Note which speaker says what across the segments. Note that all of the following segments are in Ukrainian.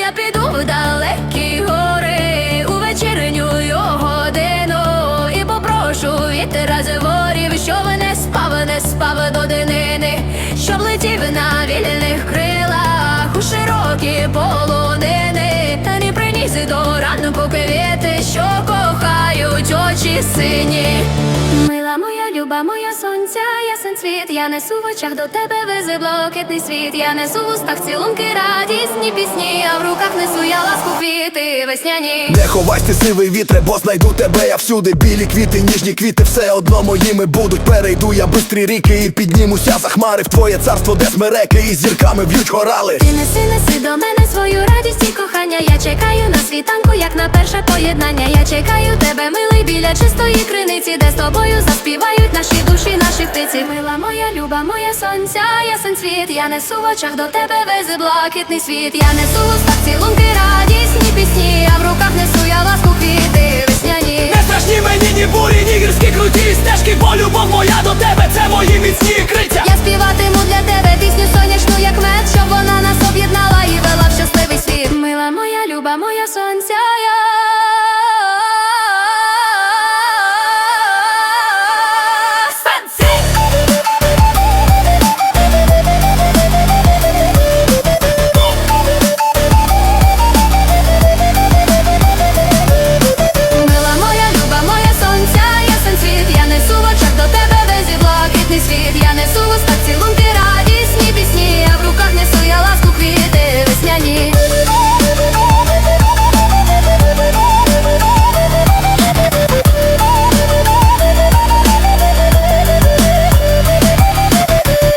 Speaker 1: Я піду в далекі гори у годину і попрошу вітера з ворів, щоб не спав, не спав до днини, щоб летів на вільних сині. Мила моя, люба моя сонця, ясен світ, я несу в очах до тебе вези блакитний світ, я несу в устах цілунки, радісні пісні, а в руках несу я ласку квіти весняні.
Speaker 2: Не ховайся, сивий вітре, бо знайду тебе я всюди. Білі квіти, ніжні квіти, все одно моїми будуть. Перейду я бистрі ріки і піднімуся за хмари в твоє царство, де смереки і зірками б'ють горали.
Speaker 1: Ти неси, неси до мене свою радість і кохання. Я чекаю на світанку, як на перше поєднання. Я чекаю тебе, милий, біля чистої криниці, де з тобою заспівають наші душі, наші птиці. Мила моя, люба, моя сонця, ясен світ. Я несу в очах до тебе везе блакитний світ. Я несу в устах цілунки, радісні пісні,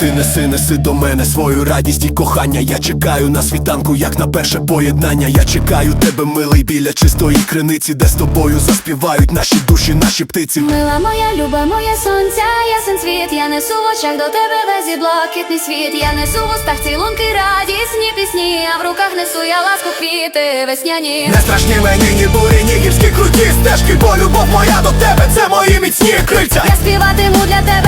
Speaker 2: Ти неси, неси до мене свою радість і кохання. Я чекаю на світанку, як на перше поєднання. Я чекаю тебе, милий, біля чистої криниці, де з тобою заспівають наші душі, наші птиці.
Speaker 1: Мила моя, люба, моя сонця, ясен світ, я несу в очах до тебе везі блакитний світ, я несу в устах цілунки, радісні пісні, а в руках несу я ласку квіти весняні.
Speaker 2: Не страшні мені ні бурі, ні гірські круті стежки, бо любов моя до тебе, це мої міцні крильця.
Speaker 1: Я співатиму для тебе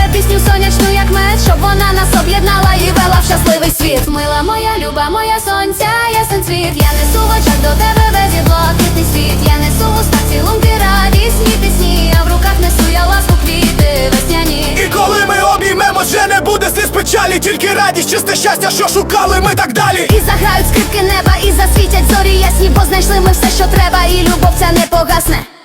Speaker 1: люба, моя сонця, ясен світ. Я несу в очах до тебе везі блакитний світ. Я несу в устах цілунки, радісні пісні, а в руках несу я ласку квіти весняні.
Speaker 2: І коли ми обіймемось, вже не буде сліз печалі, тільки радість, чисте щастя, що шукали ми так далі.
Speaker 1: І заграють скрипки неба, і засвітять зорі ясні, бо знайшли ми все, що треба, і любов ця не погасне.